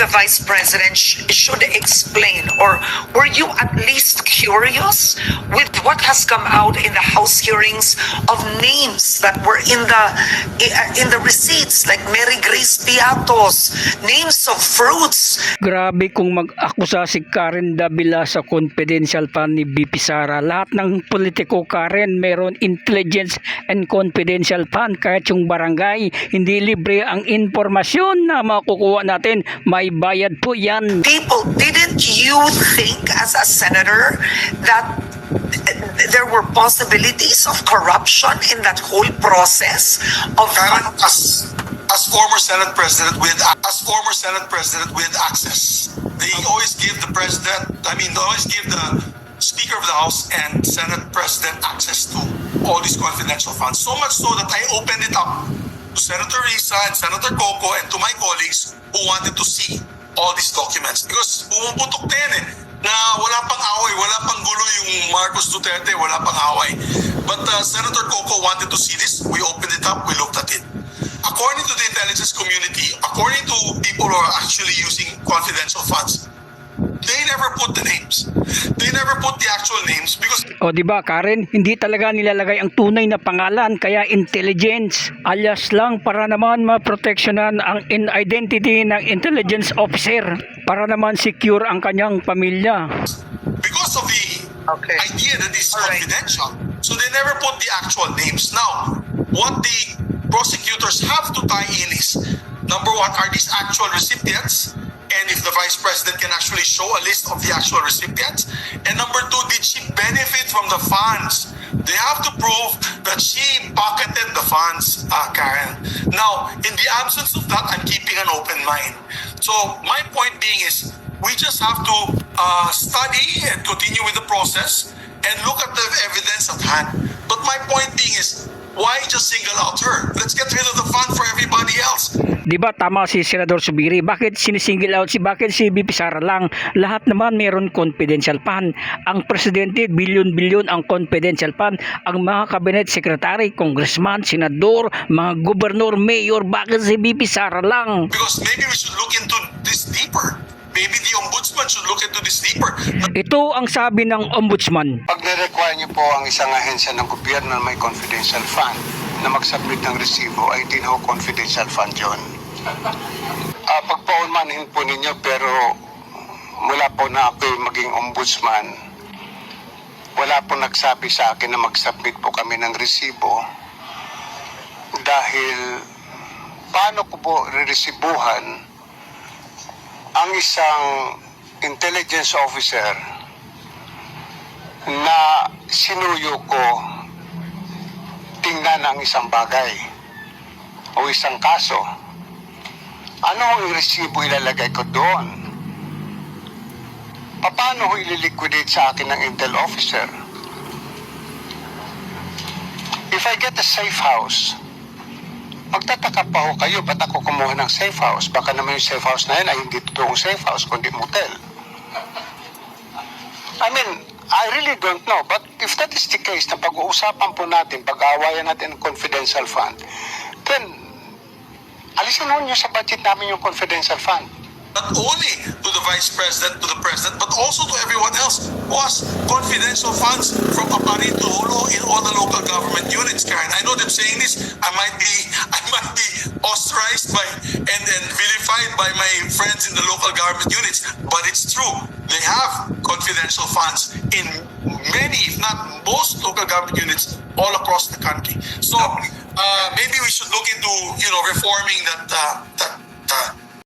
the Vice President sh- should explain, or were you at least curious with what has come out in the House hearings of names that were in the in the receipts, like Mary Grace Piatos, names of fruits, Grabe kung mag-akusa si Karen Davila sa confidential fund ni BP Sara. Lahat ng politiko Karen meron intelligence and confidential fund. Kahit yung barangay, hindi libre ang informasyon na makukuha natin. May bayad po yan. people, didn't you think as a senator that there were possibilities of corruption in that whole process of Karen, as as former Senate President with as former Senate President with access, they always give the president. I mean, they always give the Speaker of the House and Senate President access to all these confidential funds. So much so that I opened it up to Senator Risa and Senator Coco and to my colleagues who wanted to see all these documents because pumuputok na eh na wala pang away, wala pang gulo yung Marcos Duterte, wala pang away. But uh, Senator Coco wanted to see this. We opened it up, we looked at it. According to the intelligence community, according to people who are actually using confidential funds, never put the names. They never put the actual names because O di ba Karen, hindi talaga nilalagay ang tunay na pangalan kaya intelligence alias lang para naman maproteksyonan ang in identity ng intelligence officer para naman secure ang kanyang pamilya. because of the Okay. idea that All right. confidential. So they never put the actual names. Now, what the prosecutors have to tie in is number one, are these actual recipients? And if the vice president can actually show a list of the actual recipients. And number two, did she benefit from the funds? They have to prove that she pocketed the funds, uh, Karen. Now, in the absence of that, I'm keeping an open mind. So my point being is, we just have to uh, study and continue with the process and look at the evidence at hand. But my point being is, why just single out her? Let's get rid of the fund for everybody else. Di ba tama si Senador Subiri? Bakit sinisingle out si bakit si BP Sara lang? Lahat naman meron confidential fund. Ang presidente bilyon-bilyon ang confidential fund. Ang mga cabinet secretary, congressman, senador, mga gobernador, mayor, bakit si BP Sara lang? Because maybe we should look into this deeper. Maybe the ombudsman should look into this deeper. Ito ang sabi ng ombudsman. Pag nirequire niyo po ang isang ahensya ng gobyerno na may confidential fund na mag-submit ng resibo, ay din ho confidential fund yun. Uh, pagpaunmanin po ninyo pero mula po na ako maging ombudsman, wala po nagsabi sa akin na mag-submit po kami ng resibo dahil paano ko po reresibuhan ang isang intelligence officer na sinuyo ko tingnan ang isang bagay o isang kaso. Ano ang resibo ilalagay ko doon? Paano ko ililiquidate sa akin ng intel officer? If I get a safe house, magtataka pa ho kayo, ba't ako kumuha ng safe house? Baka naman yung safe house na yun ay hindi totoong safe house, kundi motel. I mean, I really don't know. But if that is the case, na pag-uusapan po natin, pag-aawayan natin confidential fund, then, alisin mo nyo sa budget namin yung confidential fund. Not only to the vice president, to the president, but also to everyone else who has confidential funds from Aparit to Holo in all the local government units, Karen. I know them saying this. I might be, I might be ostracized by and then vilified by my friends in the local government units, but it's true. They have confidential funds in many, if not most, local government units all across the country. So uh, maybe we should look into, you know, reforming that uh, that uh,